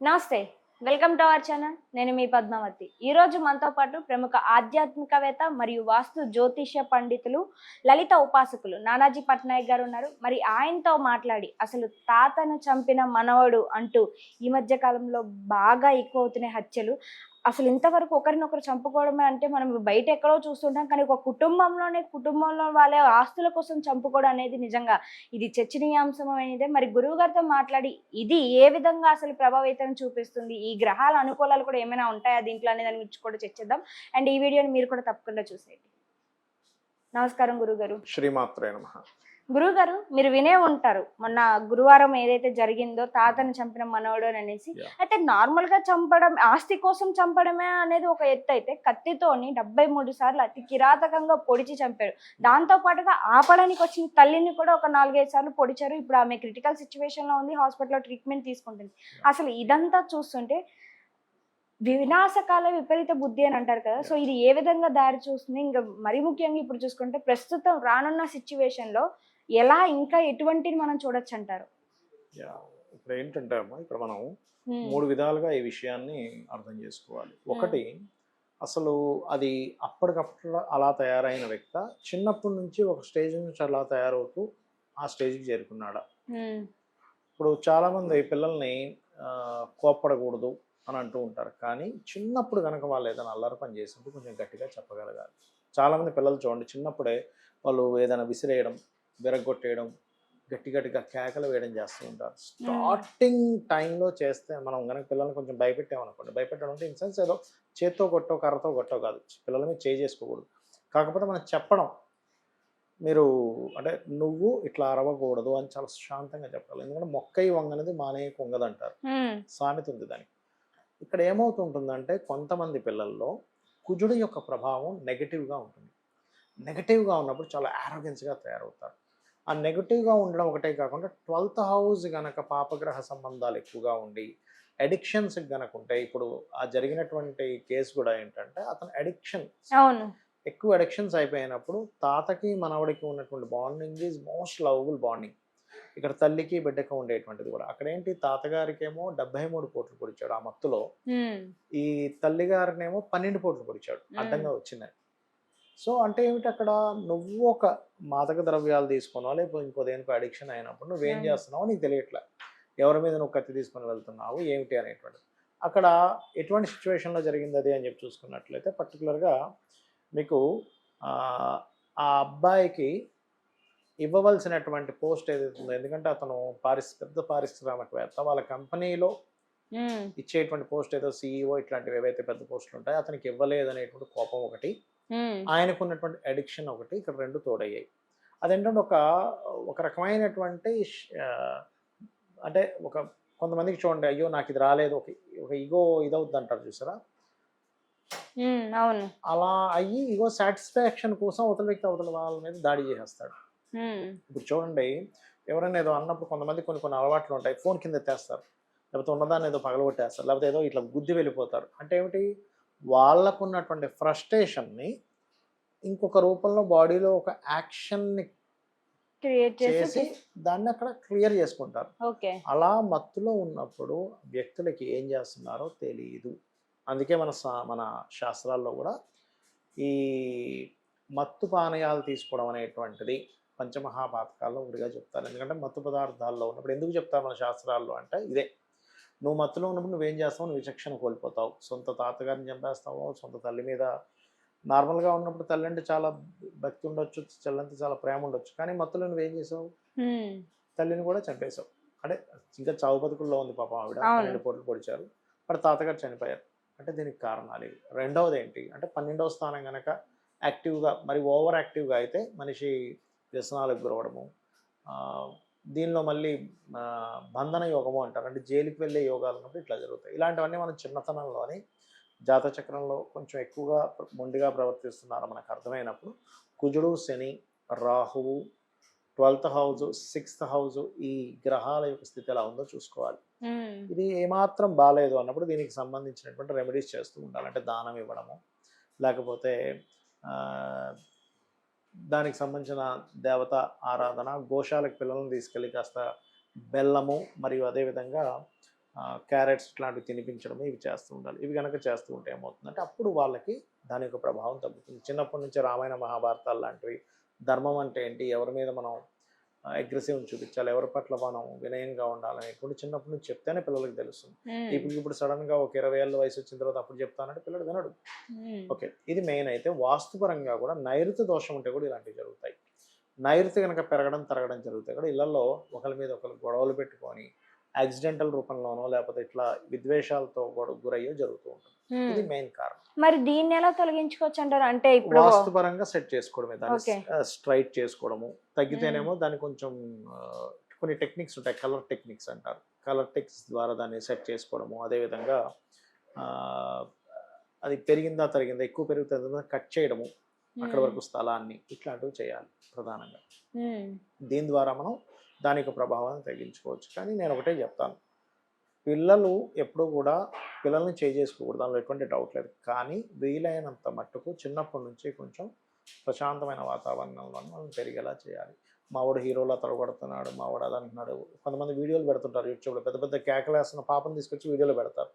నమస్తే welcome to our channel. నేను మీ పద్మావతి. ఈరోజు మనతో పాటు ప్రముఖ ఆధ్యాత్మికవేత్త మరియు వాస్తు జ్యోతిష్య పండితులు లలిత ఉపాసకులు నానాజీ పట్నాయక్ గారు ఉన్నారు. మరి ఆయనతో మాట్లాడి అసలు తాతను చంపిన మనవడు అంటూ ఈ మధ్య కాలంలో బాగా ఎక్కువ అవుతున్నాయి హత్యలు అసలు ఇంతవరకు ఒకరినొకరు చంపుకోవడమే అంటే మనం బయట ఎక్కడో చూస్తుంటాం కానీ ఒక కుటుంబంలోనే కుటుంబంలో వాళ్ళ ఆస్తుల కోసం చంపుకోవడం అనేది నిజంగా ఇది చర్చనీయాంశమైనదే. మరి గురువు గారితో మాట్లాడి ఇది ఏ విధంగా అసలు ప్రభావితం చూపిస్తుంది? ఈ గ్రహాల అనుకూలాలు కూడా ఏమైనా ఉంటాయా? దీంట్లో అనే దాని గురించి కూడా చర్చిద్దాం. అండ్ ఈ వీడియోని మీరు కూడా తప్పకుండా చూసేయండి. నమస్కారం గురువు గారు శ్రీమాత్రే నమ. గురువు గారు మీరు వినే ఉంటారు. మొన్న గురువారం ఏదైతే జరిగిందో తాతను చంపిన మనవడు అని అనేసి. అయితే నార్మల్గా చంపడం ఆస్తి కోసం చంపడమే అనేది ఒక ఎత్తు అయితే కత్తితోని డెబ్బై మూడు సార్లు అతి కిరాతకంగా పొడిచి చంపారు దాంతో పాటుగా ఆపడానికి వచ్చిన తల్లిని కూడా ఒక నాలుగైదు సార్లు పొడిచారు. ఇప్పుడు ఆమె క్రిటికల్ సిచ్యువేషన్లో ఉంది హాస్పిటల్లో ట్రీట్మెంట్ తీసుకుంటుంది. అసలు ఇదంతా చూస్తుంటే వినాశకాల విపరీత బుద్ధి అని అంటారు కదా. సో ఇది ఏ విధంగా దారి చూస్తుంది? ఇంకా మరీ ముఖ్యంగా ఇప్పుడు చూసుకుంటే ప్రస్తుతం రానున్న సిచ్యువేషన్లో ఎలా ఇంకా ఎటువంటిని మనం చూడొచ్చు అంటారు ఇప్పుడు ఏంటంటే అమ్మా ఇక్కడ మనం. మూడు విధాలుగా ఈ విషయాన్ని అర్థం చేసుకోవాలి. ఒకటి అసలు అది అప్పటికప్పుడు అలా తయారైన వ్యక్త చిన్నప్పటి నుంచి ఒక స్టేజ్ నుంచి అలా తయారవుతూ ఆ స్టేజ్కి చేరుకున్నాడా. ఇప్పుడు చాలామంది పిల్లల్ని కోప్పడకూడదు అని అంటూ ఉంటారు. కానీ చిన్నప్పుడు కనుక వాళ్ళు ఏదైనా అల్లరి పని చేసినప్పుడు కొంచెం గట్టిగా చెప్పగలగాలి. చాలామంది పిల్లలు చూడండి చిన్నప్పుడే వాళ్ళు ఏదైనా విసిరేయడం విరగొట్టేయడం గట్టి గట్టిగా కేకలు వేయడం చేస్తూ ఉంటారు. స్టార్టింగ్ టైంలో చేస్తే మనం కనుక పిల్లల్ని కొంచెం భయపెట్టామనుకోండి భయపెట్టడం అంటే ఇన్ సెన్స్ ఏదో చేత్తో కొట్టో కర్రతో కొట్టో కాదు. పిల్లల మీద చేయి చేసుకోకూడదు. కాకపోతే మనం చెప్పడం మీరు అంటే నువ్వు ఇట్లా అరవకూడదు అని చాలా శాంతంగా చెప్పాలి. ఎందుకంటే మొక్కయి వంగనది మానే కొంగదంటారు. Hmm. సామెత ఉంది దానికి. ఇక్కడ ఏమవుతుంటుందంటే కొంతమంది పిల్లల్లో కుజుడు యొక్క ప్రభావం నెగటివ్గా ఉంటుంది. నెగటివ్గా ఉన్నప్పుడు చాలా ఆరోగెన్స్గా తయారవుతారు. ఆ నెగటివ్గా ఉండడం ఒకటే కాకుండా ట్వెల్త్ హౌస్ గనక పాపగ్రహ సంబంధాలు ఎక్కువగా ఉండి అడిక్షన్స్ గనక ఉంటాయి ఇప్పుడు ఆ జరిగినటువంటి కేసు కూడా ఏంటంటే అతను అడిక్షన్ అవును. ఎక్కువ అడిక్షన్స్ అయిపోయినప్పుడు తాతకి మనవడికి ఉన్నటువంటి bonding is most lovable bonding ఇక్కడ తల్లికి బిడ్డకి ఉండేటువంటిది కూడా. అక్కడ ఏంటి? తాతగారికి ఏమో డెబ్బై మూడు కోట్లు పొడిచాడు ఆ మత్తులో. ఈ తల్లి గారినేమో పన్నెండు కోట్లు పొడిచాడు. అడ్డంగా వచ్చిందని. సో అంటే ఏమిటి అక్కడ నువ్వు ఒక మాదక ద్రవ్యాలు తీసుకున్నావు లేకపోతే ఇంకో దేనికో అడిక్షన్ అయినప్పుడు నువ్వేం. చేస్తున్నావో నీకు తెలియట్లే ఎవరి మీద నువ్వు కత్తి తీసుకొని వెళ్తున్నావు ఏమిటి అనేటువంటిది అక్కడ ఎటువంటి సిచ్యువేషన్లో జరిగింది అది అని చెప్పి చూసుకున్నట్లయితే పర్టికులర్గా మీకు ఆ అబ్బాయికి ఇవ్వవలసినటువంటి పోస్ట్ ఏదైతే ఉందో ఎందుకంటే అతను పారిశ్ పెద్ద పారిశ్రామికవేత్త వాళ్ళ కంపెనీలో Hmm. ఇచ్చేటువంటి పోస్ట్ ఏదో సీఈఓ ఇట్లాంటివి ఏవైతే పెద్ద పోస్టులు ఉంటాయో అతనికి ఇవ్వలేదు అనేటువంటి కోపం ఒకటి. ఆయనకు ఉన్నటువంటి అడిక్షన్ ఒకటి ఇక్కడ రెండు తోడయ్యాయి. అదేంటంటే ఒక ఒక రకమైనటువంటి అంటే ఒక కొంతమందికి చూడండి అయ్యో నాకు ఇది రాలేదు ఒక ఒక ఈగో ఇదవుద్ది అంటారు చూసారా. అవును. అలా అయ్యి ఈగో సాటిస్ఫాక్షన్ కోసం అవతల వ్యక్తి అవతల వాళ్ళ మీద దాడి చేసేస్తాడు. ఇప్పుడు చూడండి ఎవరైనా ఏదో అన్నప్పుడు కొంతమంది కొన్ని కొన్ని అలవాట్లు ఉంటాయి ఫోన్ కింద ఎత్తేస్తారు లేకపోతే ఉన్నదాన్ని ఏదో పగలగొట్టేస్తారు లేకపోతే ఏదో ఇట్లా గుద్ది వెళ్ళిపోతారు. అంటే ఏమిటి? వాళ్ళకు ఉన్నటువంటి ఫ్రస్ట్రేషన్ని ఇంకొక రూపంలో బాడీలో ఒక యాక్షన్ని క్రియేట్ చేసి దాన్ని అక్కడ క్లియర్ చేసుకుంటారు. ఓకే. అలా మత్తులో ఉన్నప్పుడు వ్యక్తులకి ఏం చేస్తున్నారో తెలియదు అందుకే మన సా- మన శాస్త్రాల్లో కూడా ఈ మత్తు పానీయాలు తీసుకోవడం అనేటువంటిది పంచమహాపాతకాల్లో ఒకటిగా చెప్తారు. ఎందుకంటే మత్తు పదార్థాల్లో ఉన్నప్పుడు ఎందుకు చెప్తారు మన శాస్త్రాల్లో అంటే ఇదే. నువ్వు మత్తులో ఉన్నప్పుడు నువ్వేం చేస్తావు? నువ్వు విచక్షణ కోల్పోతావు. సొంత తాతగారిని చంపేస్తావు. సొంత తల్లి మీద నార్మల్గా ఉన్నప్పుడు తల్లి అంటే చాలా భక్తి ఉండొచ్చు చెల్లంతా చాలా ప్రేమ ఉండొచ్చు. కానీ మత్తులో నువ్వేం చేసావు. తల్లిని కూడా చంపేశావు అంటే ఇంకా చావు బతుకుల్లో ఉంది పాపం ఆవిడ. పన్నెండు పోట్లు పొడిచారు. మరి తాతగారు చనిపోయారు. అంటే దీనికి కారణాలు ఇవి. రెండవది ఏంటి అంటే పన్నెండవ స్థానం కనుక యాక్టివ్గా మరి ఓవర్ యాక్టివ్గా అయితే మనిషి వ్యసనాలకు గురవడము దీనిలో మళ్ళీ బంధన యోగము అంటారు. అంటే జైలుకి వెళ్ళే యోగాలు ఉన్నప్పుడు ఇట్లా జరుగుతాయి. ఇలాంటివన్నీ మనం చిన్నతనంలోని జాత చక్రంలో కొంచెం ఎక్కువగా మొండిగా ప్రవర్తిస్తున్నారు మనకు అర్థమైనప్పుడు కుజుడు శని రాహువు ట్వెల్త్ హౌస్ సిక్స్త్ హౌస్ ఈ గ్రహాల యొక్క స్థితి ఎలా ఉందో చూసుకోవాలి. ఇది ఏమాత్రం బాగాలేదు అన్నప్పుడు దీనికి సంబంధించినటువంటి రెమెడీస్ చేస్తూ ఉండాలి. అంటే దానం ఇవ్వడము లేకపోతే దానికి సంబంధించిన దేవత ఆరాధన గోశాలకు పిల్లలను తీసుకెళ్ళి కాస్త బెల్లము మరియు అదేవిధంగా క్యారెట్స్ ఇట్లాంటివి తినిపించడం ఇవి చేస్తూ ఉండాలి. ఇవి కనుక చేస్తూ ఉంటే ఏమవుతుందంటే అప్పుడు వాళ్ళకి దాని యొక్క ప్రభావం తగ్గుతుంది. చిన్నప్పటి నుంచి రామాయణ మహాభారతాలు లాంటివి ధర్మం అంటే ఏంటి ఎవరి మీద మనం అగ్రెసివ్ చూపించాలి. ఎవరి పట్ల మనం వినయంగా ఉండాలనేటువంటి చిన్నప్పటి నుంచి చెప్తేనే పిల్లలకి తెలుస్తుంది. ఇప్పుడు ఇప్పుడు సడన్గా ఒక ఇరవై ఏళ్ళ వయసు వచ్చిన తర్వాత అప్పుడు చెప్తానంటే పిల్లడు వినడు. ఓకే. ఇది మెయిన్ అయితే వాస్తుపరంగా కూడా నైరుతి దోషం ఉంటే కూడా ఇలాంటివి జరుగుతాయి. నైరుతి కనుక పెరగడం తరగడం జరుగుతాయి. కూడా ఇళ్ళలో ఒకరి మీద ఒకరు గొడవలు పెట్టుకొని యాక్సిడెంటల్ రూపంలోనో లేకపోతే ఇట్లా విద్వేషాలతో గురయ్యో జరుగుతూ ఉంటుంది. ఇది. మెయిన్ కారణం. మరి దీన్ని ఎలా తొలగించుకోవచ్చు అంటారు? అంటే ఇప్పుడు వాస్తుపరంగా సెట్ చేసుకోవడమే. దాన్ని స్ట్రైట్ చేసుకోవడము. తగ్గితేనేమో దాన్ని కొంచెం కొన్ని టెక్నిక్స్ ఉంటాయి. కలర్ టెక్నిక్స్ అంటారు. కలర్ టెక్నిక్స్ ద్వారా దాన్ని సెట్ చేసుకోవడము. అదేవిధంగా అది పెరిగిందా తరిగిందా ఎక్కువ పెరుగుతుందా కట్ చేయడము. అక్కడ వరకు స్థలాన్ని ఇట్లాంటివి చేయాలి ప్రధానంగా. దీని ద్వారా మనం దాని యొక్క ప్రభావాన్ని తగ్గించుకోవచ్చు. కానీ నేను ఒకటే చెప్తాను. పిల్లలు ఎప్పుడూ కూడా పిల్లల్ని చేసుకోకూడదు. దానిలో ఎటువంటి డౌట్ లేదు. కానీ వీలైనంత మట్టుకు చిన్నప్పటి నుంచి కొంచెం ప్రశాంతమైన వాతావరణంలో మనం పెరిగేలా చేయాలి. మావాడు హీరోలా తడగొడుతున్నాడు మావాడు అది అంటున్నాడు కొంతమంది వీడియోలు పెడుతుంటారు యూట్యూబ్లో. పెద్ద పెద్ద కేకలేస్తున్న పాపను తీసుకొచ్చి వీడియోలో పెడతారు.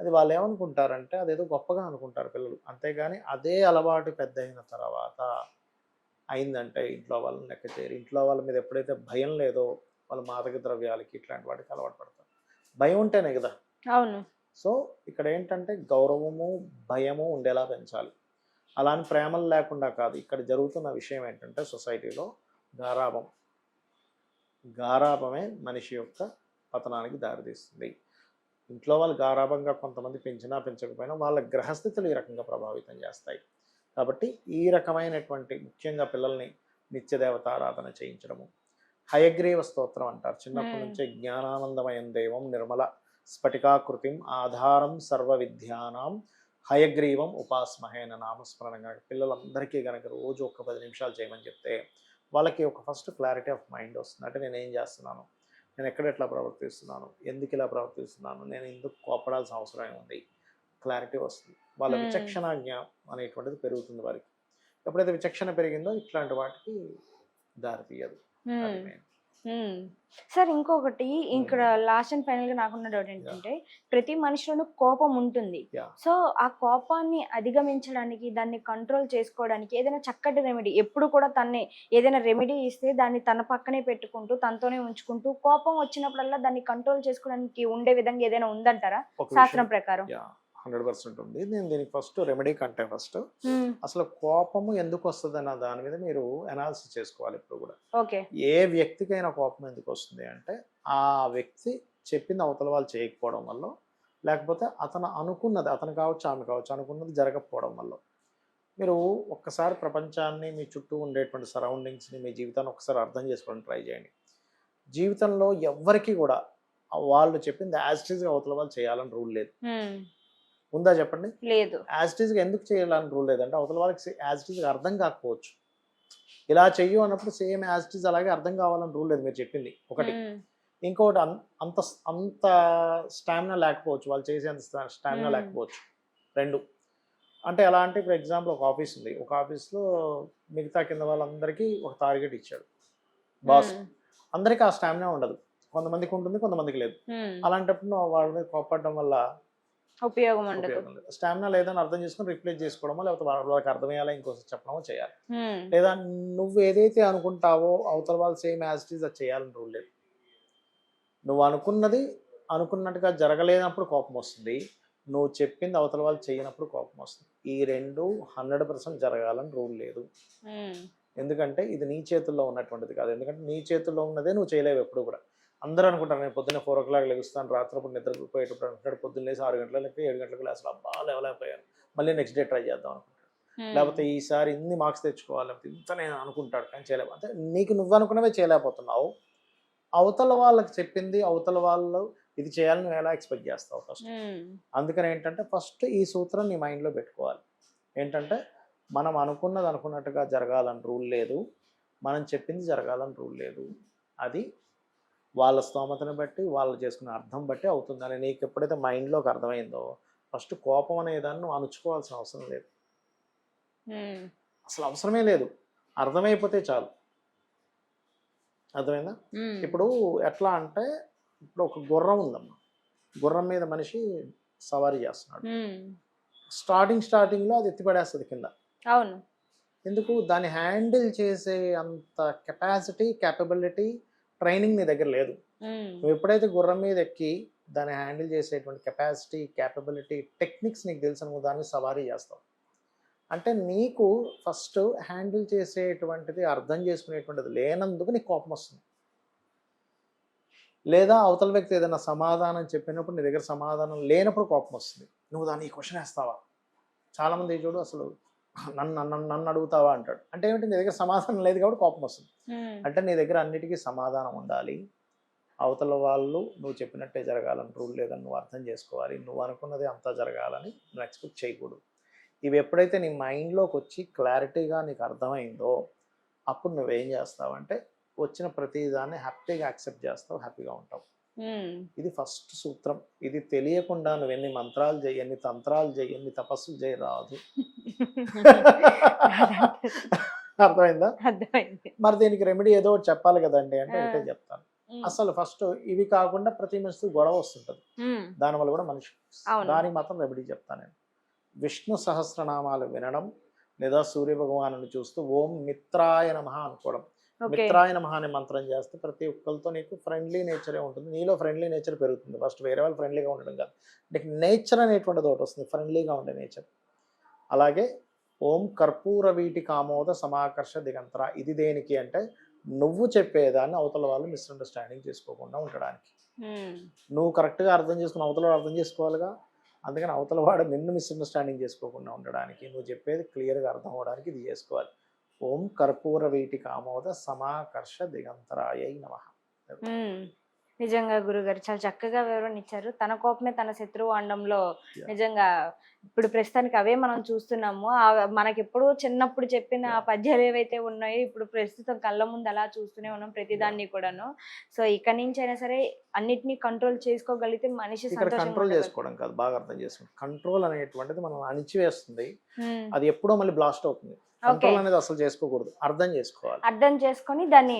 అది వాళ్ళు ఏమనుకుంటారంటే అదేదో గొప్పగా అనుకుంటారు పిల్లలు. అంతేగాని అదే అలవాటు పెద్ద అయిన తర్వాత అయిందంటే ఇంట్లో వాళ్ళని లెక్క చేయరు. ఇంట్లో వాళ్ళ మీద ఎప్పుడైతే భయం లేదో వాళ్ళ మాదక ద్రవ్యాలకి ఇట్లాంటి వాటికి అలవాటు పడతారు. భయం ఉంటేనే కదా? అవును. సో ఇక్కడ ఏంటంటే గౌరవము భయము ఉండేలా పెంచాలి. అలాని ప్రేమలు లేకుండా కాదు. ఇక్కడ జరుగుతున్న విషయం ఏంటంటే సొసైటీలో గారాభం. గారాభమే మనిషి యొక్క పతనానికి దారితీస్తుంది. ఇంట్లో వాళ్ళు గారాభంగా కొంతమంది పెంచినా పెంచకపోయినా వాళ్ళ గ్రహస్థితులు ఈ రకంగా ప్రభావితం చేస్తాయి. కాబట్టి ఈ రకమైనటువంటి ముఖ్యంగా పిల్లల్ని నిత్యదేవత ఆరాధన చేయించడము. హయగ్రీవ స్తోత్రం అంటారు. చిన్నప్పటి. నుంచే జ్ఞానానందమయం దేవం నిర్మల స్ఫటికాకృతిం ఆధారం సర్వ విద్యానాం హయగ్రీవం ఉపాస్మహేన నామస్మరణ కనుక పిల్లలందరికీ కనుక రోజు ఒక పది నిమిషాలు చేయమని చెప్తే వాళ్ళకి ఒక ఫస్ట్ క్లారిటీ ఆఫ్ మైండ్ వస్తుంది. అంటే నేను ఏం చేస్తున్నాను? నేను ఎక్కడ ఎట్లా ప్రవర్తిస్తున్నాను? ఎందుకు ఇలా ప్రవర్తిస్తున్నాను? నేను ఎందుకు కోపడాల్సిన అవసరం ఏముంది? క్లారిటీ వస్తుంది. వాళ్ళ Hmm. విచక్షణాజ్ఞ అనేటువంటిది పెరుగుతుంది వారికి. ఎప్పుడైతే విచక్షణ పెరిగిందో ఇట్లాంటి వాటికి దారి తీయదు. సార్ ఇంకొకటి ఇక్కడ లాస్ట్ అండ్ ఫైనల్గా నాకున్న డౌట్ ఏంటంటే ప్రతి మనిషిలోనూ కోపం ఉంటుంది. సో ఆ కోపాన్ని అధిగమించడానికి దాన్ని కంట్రోల్ చేసుకోవడానికి ఏదైనా చక్కటి రెమెడీ ఎప్పుడు కూడా తన్ని ఏదైనా రెమెడీ ఇస్తే దాన్ని తన పక్కనే పెట్టుకుంటూ తనతోనే ఉంచుకుంటూ కోపం వచ్చినప్పుడల్లా దాన్ని కంట్రోల్ చేసుకోవడానికి ఉండే విధంగా ఏదైనా ఉందంటారా? శాస్త్రం ప్రకారం. హండ్రెడ్ పర్సెంట్ ఉంది. నేను దీనికి ఫస్ట్ రెమెడీ కంటే ఫస్ట్. అసలు కోపము ఎందుకు వస్తుంది అన్న దాని మీద మీరు అనాలిసిస్ చేసుకోవాలి ఇప్పుడు కూడా. ఏ వ్యక్తికైనా కోపం ఎందుకు వస్తుంది అంటే ఆ వ్యక్తి చెప్పింది అవతల వాళ్ళు చేయకపోవడం వల్ల లేకపోతే అతను అనుకున్నది అతను కావచ్చు ఆమె కావచ్చు అనుకున్నది జరగకపోవడం వల్ల. మీరు ఒక్కసారి ప్రపంచాన్ని మీ చుట్టూ ఉండేటువంటి సరౌండింగ్స్ని మీ జీవితాన్ని ఒకసారి అర్థం చేసుకోవడం ట్రై చేయండి. జీవితంలో ఎవ్వరికీ కూడా వాళ్ళు చెప్పింది యాజ్ అవతల వాళ్ళు చేయాలని రూల్ లేదు. ఉందా చెప్పండి? లేదు. యాజ్ టీజ్గా ఎందుకు చేయాలని రూల్ లేదంటే అవతల వాళ్ళకి యాజ్ టీజ్గా అర్థం కాకపోవచ్చు. ఇలా చెయ్యు అన్నప్పుడు సేమ్ యాజ్ టీజ్ అలాగే అర్థం కావాలని రూల్ లేదు మీరు చెప్పింది ఒకటి. అన్- అంత అంత స్టామినా లేకపోవచ్చు వాళ్ళు చేసేంత స్టామినా. లేకపోవచ్చు. రెండు. అంటే ఎలా అంటే ఇప్పుడు ఎగ్జాంపుల్ ఒక ఆఫీస్ ఉంది. ఒక ఆఫీస్లో మిగతా కింద వాళ్ళందరికీ ఒక టార్గెట్ ఇచ్చాడు. బాస్. అందరికీ ఆ స్టామినా ఉండదు. కొంతమందికి ఉంటుంది కొంతమందికి లేదు. అలాంటప్పుడు నువ్వు వాళ్ళ మీద కోపడడం వల్ల ఉపయోగం ఉండదు స్టామినా లేదని అర్థం చేసుకుని రిప్లేస్ చేసుకోవడమో లేకపోతే వాళ్ళ- వాళ్ళకి అర్థమయ్యేలా ఇంకోసారి చెప్పడమో చేయాలి. లేదా నువ్వు ఏదైతే అనుకుంటావో అవతల వాళ్ళు సేమ్ యాజ్ ఇట్ ఈస్ అది చేయాలని రూల్ లేదు. నువ్వు అనుకున్నది అనుకున్నట్టుగా జరగలేనప్పుడు కోపం వస్తుంది. నువ్వు చెప్పింది అవతల వాళ్ళు చేయనప్పుడు కోపం వస్తుంది. ఈ రెండు హండ్రెడ్ పర్సెంట్ జరగాలని రూల్ లేదు. ఎందుకంటే ఇది నీ చేతుల్లో ఉన్నటువంటిది కాదు. ఎందుకంటే నీ చేతుల్లో ఉన్నదే నువ్వు చేయలేవు ఎప్పుడు కూడా. అందరూ అనుకుంటారు నేను పొద్దున్న ఫోర్ ఓ క్లాక్ లెగుస్తాను రాత్రిపూట నిద్రపోయేటప్పుడు అనుకుంటాడు పొద్దున్న లేసి ఆరు గంటల లెక్క ఏడు గంటలకు లేసి అబ్బా లేవలేకపోయాను. మళ్ళీ నెక్స్ట్ డే ట్రై చేద్దాం అనుకుంటాడు. లేకపోతే ఈసారి ఇన్ని మార్క్స్ తెచ్చుకోవాలి లేకపోతే ఇంత నేను అనుకుంటాడు కానీ చేయలేవు అంటే నీకు నువ్వు అనుకున్నవే చేయలేకపోతున్నావు. అవతల వాళ్ళకి చెప్పింది అవతల వాళ్ళు ఇది చేయాలని నువ్వు ఎలా ఎక్స్పెక్ట్ చేస్తావు ఫస్ట్. అందుకని ఏంటంటే ఫస్ట్ ఈ సూత్రం నీ మైండ్లో పెట్టుకోవాలి. ఏంటంటే మనం అనుకున్నది అనుకున్నట్టుగా జరగాలని రూల్ లేదు. మనం చెప్పింది జరగాలని రూల్ లేదు. అది వాళ్ళ స్తోమతను బట్టి వాళ్ళు చేసుకునే అర్థం బట్టి అవుతుందని నీకు ఎప్పుడైతే మైండ్లోకి అర్థమైందో ఫస్ట్ కోపం అనే దాన్ని నువ్వు అణుచుకోవాల్సిన అవసరం లేదు. అసలు అవసరమే లేదు. అర్థమైపోతే చాలు. అర్థమైందా. ఇప్పుడు ఎట్లా అంటే ఇప్పుడు ఒక గుర్రం ఉందమ్మా. గుర్రం మీద మనిషి సవారీ చేస్తున్నాడు. స్టార్టింగ్ స్టార్టింగ్లో అది ఎత్తిపడేస్తుంది కింద. అవును. ఎందుకు? దాన్ని హ్యాండిల్ చేసే అంత కెపాసిటీ క్యాపబిలిటీ ట్రైనింగ్ నీ దగ్గర లేదు. నువ్వు ఎప్పుడైతే గుర్రం మీద ఎక్కి దాన్ని హ్యాండిల్ చేసేటువంటి కెపాసిటీ క్యాపబిలిటీ టెక్నిక్స్ నీకు తెలిసిన నువ్వు దాన్ని సవారీ చేస్తావు. అంటే నీకు ఫస్ట్ హ్యాండిల్ చేసేటువంటిది అర్థం చేసుకునేటువంటిది లేనందుకు నీకు కోపం వస్తుంది. లేదా అవతల వ్యక్తి ఏదైనా సమాధానం చెప్పినప్పుడు నీ దగ్గర సమాధానం లేనప్పుడు కోపం వస్తుంది. నువ్వు దాన్ని ఈ క్వశ్చన్ వేస్తావా? చాలామంది చూడు అసలు నన్ను నన్ను నన్ను అడుగుతావా అంటాడు. అంటే ఏమిటి? నీ దగ్గర సమాధానం లేదు కాబట్టి కోపం వస్తుంది. అంటే నీ దగ్గర అన్నిటికీ సమాధానం ఉండాలి. అవతల వాళ్ళు నువ్వు చెప్పినట్టే జరగాలని రూల్ లేదని నువ్వు అర్థం చేసుకోవాలి. నువ్వు అనుకున్నది అంతా జరగాలని నువ్వు ఎక్స్పెక్ట్ చేయకూడదు. ఇవి ఎప్పుడైతే నీ మైండ్లోకి వచ్చి క్లారిటీగా నీకు అర్థమైందో అప్పుడు నువ్వేం చేస్తావంటే వచ్చిన ప్రతి దాన్ని హ్యాపీగా యాక్సెప్ట్ చేస్తావు హ్యాపీగా ఉంటావు. ఇది ఫస్ట్ సూత్రం. ఇది తెలియకుండా నువ్వు ఎన్ని మంత్రాలు చేయి ఎన్ని తంత్రాలు చేయి ఎన్ని తపస్సులు చేయి రాదు. అర్థమైందా? మరి దీనికి రెమెడీ ఏదో ఒకటి చెప్పాలి కదండి అంటే. ఒకటే చెప్తాను. అసలు ఫస్ట్ ఇవి కాకుండా ప్రతి మనిషితో గొడవ వస్తుంటుంది. దానివల్ల కూడా మనిషి. దానికి మాత్రం రెమెడీ చెప్తాను నేను. విష్ణు సహస్రనామాలు వినడం లేదా సూర్య భగవాను చూస్తూ ఓం మిత్రాయ నమః అనుకోవడం. ఓకే. మిత్రాయ నమః అనే మంత్రం చేస్తే ప్రతి ఒక్కరితో నీకు ఫ్రెండ్లీ నేచరే ఉంటుంది. నీలో ఫ్రెండ్లీ నేచర్ పెరుగుతుంది. ఫస్ట్ వేరే వాళ్ళు ఫ్రెండ్లీగా ఉండడం కాదు. నీకు నేచర్ అనేటువంటిది ఒకటి వస్తుంది. ఫ్రెండ్లీగా ఉండే నేచర్. అలాగే ఓం కర్పూర వీటి కామోద సమాకర్ష దిగంతర. ఇది దేనికి అంటే నువ్వు చెప్పేదాన్ని అవతల వాళ్ళు మిస్అండర్స్టాండింగ్ చేసుకోకుండా ఉండడానికి. నువ్వు కరెక్ట్గా అర్థం చేసుకుని అవతల అర్థం చేసుకోవాలిగా? అందుకని అవతల వాడు నిన్ను మిస్అండర్స్టాండింగ్ చేసుకోకుండా ఉండడానికి నువ్వు చెప్పేది క్లియర్గా అర్థం అవ్వడానికి ఇది చేసుకోవాలి. ఓం కర్పూర వీటి కామోద సమాకర్ష దిగంతరాయ నమ. నిజంగా గురుగారు చాలా చక్కగా వివరణ ఇచ్చారు. తన కోపమే తన శత్రువు Yeah. నిజంగా ఇప్పుడు ప్రస్తుతానికి అవే మనం చూస్తున్నాము. ఆ మనకి ఎప్పుడు చిన్నప్పుడు చెప్పిన ఆ. పద్యాలు ఏవైతే ఉన్నాయో ఇప్పుడు ప్రస్తుతం కళ్ళ ముందు అలా చూస్తూనే ఉన్నాం ప్రతిదాన్ని కూడాను. సో ఇక్కడి నుంచి అయినా సరే అన్నిటినీ కంట్రోల్ చేసుకోగలిగితే మనిషి కంట్రోల్. చేసుకోవడం కాదు బాగా అర్థం చేసుకోండి. కంట్రోల్ అనేటువంటిది మనం అణిచివేస్తుంది. అది ఎప్పుడో మళ్ళీ బ్లాస్ట్ అవుతుంది. కంట్రోల్ అనేది అసలు చేసుకోకూడదు. అర్థం చేసుకోవాలి. అర్థం చేసుకొని దాన్ని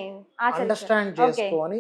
అండర్స్టాండ్. చేసుకొని